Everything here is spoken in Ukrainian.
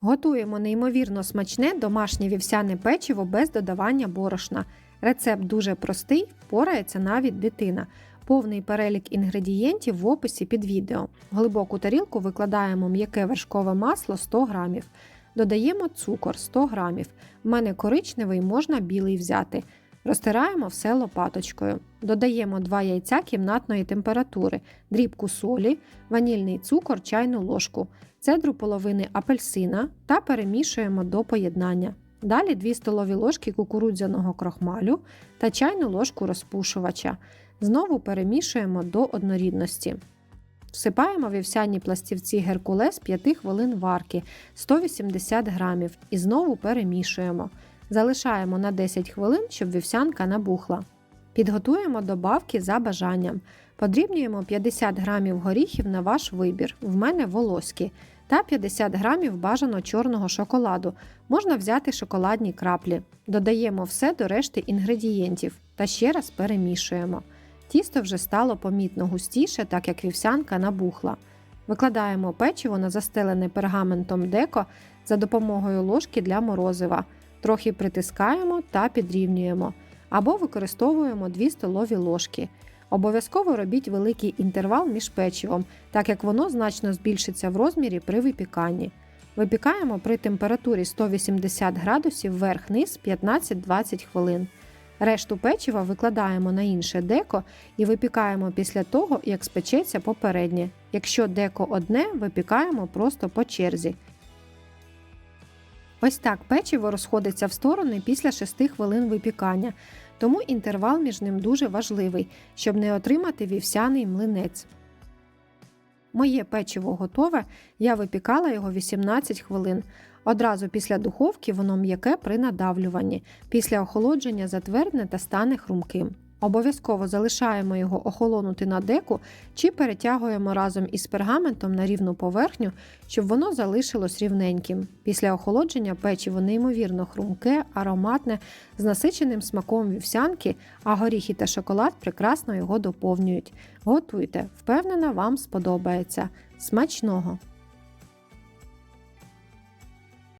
Готуємо неймовірно смачне домашнє вівсяне печиво без додавання борошна. Рецепт дуже простий, впорається навіть дитина. Повний перелік інгредієнтів в описі під відео. В глибоку тарілку викладаємо м'яке вершкове масло 100 г. Додаємо цукор 100 г. В мене коричневий, можна білий взяти. Розтираємо все лопаточкою. Додаємо 2 яйця кімнатної температури, дрібку солі, ванільний цукор, чайну ложку, цедру половини апельсина та перемішуємо до поєднання. Далі 2 столові ложки кукурудзяного крохмалю та чайну ложку розпушувача. Знову перемішуємо до однорідності. Всипаємо вівсяні пластівці геркулес 5 хвилин варки 180 грамів і знову перемішуємо. Залишаємо на 10 хвилин, щоб вівсянка набухла. Підготуємо добавки за бажанням. Подрібнюємо 50 грамів горіхів на ваш вибір, в мене волоські, та 50 грамів бажано чорного шоколаду. Можна взяти шоколадні краплі. Додаємо все до решти інгредієнтів та ще раз перемішуємо. Тісто вже стало помітно густіше, так як вівсянка набухла. Викладаємо печиво на застелене пергаментом деко за допомогою ложки для морозива. Трохи притискаємо та підрівнюємо. Або використовуємо 2 столові ложки. Обов'язково робіть великий інтервал між печивом, так як воно значно збільшиться в розмірі при випіканні. Випікаємо при температурі 180 градусів вверх-низ 15-20 хвилин. Решту печива викладаємо на інше деко і випікаємо після того, як спечеться попереднє. Якщо деко одне, випікаємо просто по черзі. Ось так печиво розходиться в сторони після 6 хвилин випікання, тому інтервал між ним дуже важливий, щоб не отримати вівсяний млинець. Моє печиво готове, я випікала його 18 хвилин. Одразу після духовки воно м'яке при надавлюванні, після охолодження затвердне та стане хрумким. Обов'язково залишаємо його охолонути на деку чи перетягуємо разом із пергаментом на рівну поверхню, щоб воно залишилось рівненьким. Після охолодження печиво неймовірно хрумке, ароматне, з насиченим смаком вівсянки, а горіхи та шоколад прекрасно його доповнюють. Готуйте, впевнена, вам сподобається. Смачного!